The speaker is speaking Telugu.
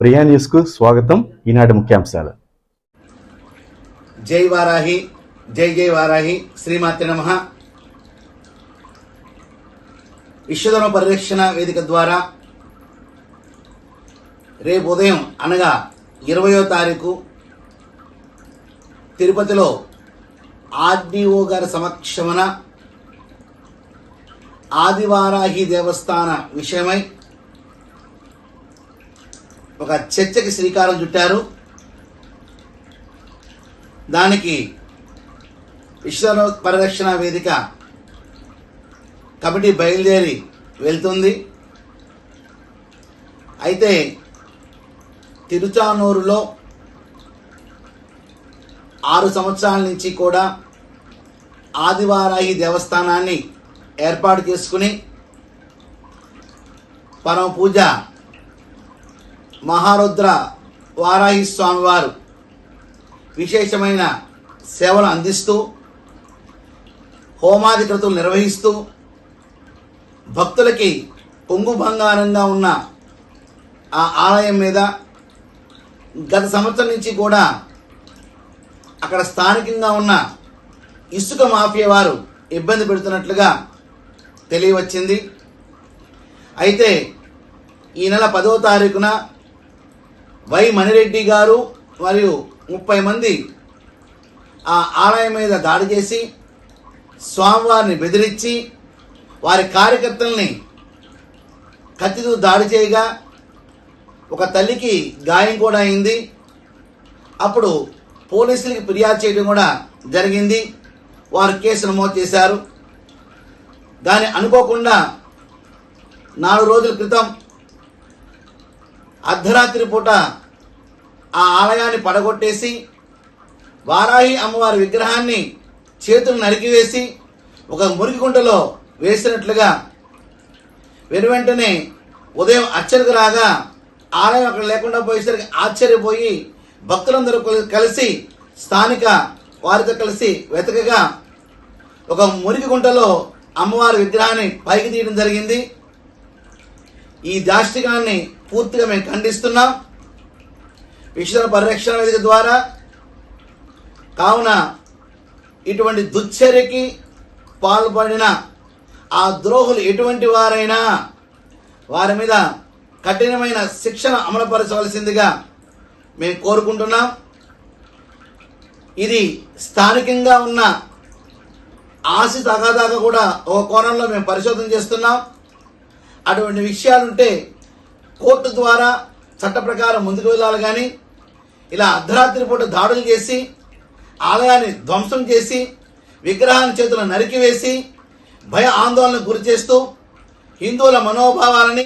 ప్రియా న్యూస్కు స్వాగతం. ఈనాటి ముఖ్యాంశాలు. జై వారాహి జై జై వారాహి శ్రీమాతి నమ. విశ్వధర్మ పరిరక్షణ వేదిక ద్వారా రేపు ఉదయం అనగా ఇరవయో తారీఖు తిరుపతిలో ఆర్డీఓ గారి సమక్షమున ఆదివారాహి దేవస్థాన విషయమై ఒక చర్చకి శ్రీకారం చుట్టారు. దానికి విశ్వ పరిరక్షణ వేదిక కమిటీ బయలుదేరి వెళ్తుంది. అయితే తిరుచానూరులో ఆరు సంవత్సరాల నుంచి కూడా ఆదివారాహి దేవస్థానాన్ని ఏర్పాటు చేసుకుని పరమ పూజ మహారుద్ర వారాహి స్వామివారు విశేషమైన సేవలు అందిస్తూ హోమాధికృతులు నిర్వహిస్తూ భక్తులకి పొంగు బంగారంగా ఉన్న ఆ ఆలయం మీద గత సంవత్సరం నుంచి కూడా అక్కడ స్థానికంగా ఉన్న ఇసుక మాఫియా వారు ఇబ్బంది పెడుతున్నట్లుగా తెలియవచ్చింది. అయితే ఈ నెల పదో తారీఖున వై మణిరెడ్డి గారు మరియు ముప్పై మంది ఆ ఆలయం మీద దాడి చేసి స్వామివారిని బెదిరించి వారి కార్యకర్తల్ని కత్తితో దాడి చేయగా ఒక తల్లికి గాయం కూడా అయింది. అప్పుడు పోలీసులకి ఫిర్యాదు చేయడం కూడా జరిగింది. వారు కేసు నమోదు చేశారు. దాన్ని అనుకోకుండా నాలుగు రోజుల క్రితం అర్ధరాత్రి పూట ఆ ఆలయాన్ని పడగొట్టేసి వారాహి అమ్మవారి విగ్రహాన్ని చేతులు నరికివేసి ఒక మురికి గుంటలో వేసినట్లుగా వెను వెంటనే ఉదయం అచ్చరికి రాగా ఆలయం అక్కడ లేకుండా పోయేసరికి ఆశ్చర్యపోయి భక్తులందరూ కలిసి స్థానిక వారితో కలిసి వెతకగా ఒక మురికి గుంటలో అమ్మవారి విగ్రహాన్ని పైకి తీయడం జరిగింది. ఈ దాష్టికాన్ని పూర్తిగా మేము ఖండిస్తున్నాం. విశ్వ పరిరక్షణ వేదిక ద్వారా కావున ఇటువంటి దుశ్చర్యకి పాల్పడిన ఆ ద్రోహులు ఎటువంటి వారైనా వారి మీద కఠినమైన శిక్షణ అమలుపరచవలసిందిగా మేము కోరుకుంటున్నాం. ఇది స్థానికంగా ఉన్న ఆశ తగాదాగా కూడా ఒక కోణంలో మేము పరిశోధన చేస్తున్నాం. అటువంటి విషయాలుంటే కోర్టు ద్వారా చట్ట ప్రకారం ముందుకు వెళ్ళాలి కానీ ఇలా అర్ధరాత్రి పూట దాడులు చేసి ఆలయాన్ని ధ్వంసం చేసి విగ్రహాన్ని చేతులను నరికివేసి భయ ఆందోళనకు గురి చేస్తూ హిందువుల మనోభావాలని